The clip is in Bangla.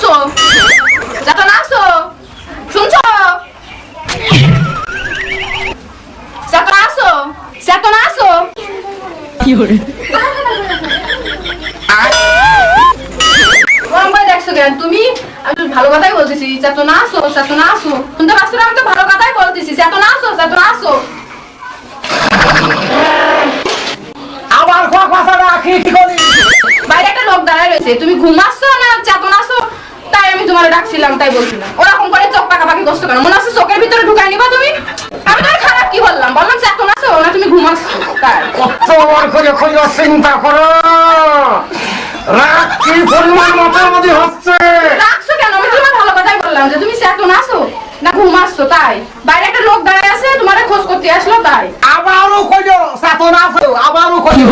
শুনছো? চেতনা আছো শুনছো? চেতনা আছো চেতনা ভালো কথাই বলতেছি চেতনা আসো চেতনা আসো শুনতে পারছ না? আমি তো ভালো কথাই বলতেছি চেতনা আসো চেতনা আসো আবার কি করি? বাইরে একটা লোক দাঁড়ায় রয়েছে তুমি ঘুমাচ্ছ না? তোমার ডাকছিলাম তাই বলছিলাম। ওরকম করে চোখ পাকাপাকি করছ কেন? মনে হচ্ছে চোখের ভিতরে ঢুকাই নিবা তুমি? আমি তোমার খারাপ কি বললাম? বললাম চাতো না আসো না তুমি ঘুমাচ্ছ। তাই। কত করে কইরা চিন্তা করো। রাগ কি পরিমাণ মাথামতি হচ্ছে। রাখছো কেন? আমি তোমার ভালো কথাই বললাম যে তুমি চাতো না আসো না ঘুমাচ্ছ তাই। বাইরে একটা লোক দাঁড়ায় আছে তোমার খোঁজ করতে আসলো তাই। আবারও কইলো সাতন আছে আবারও কইলো।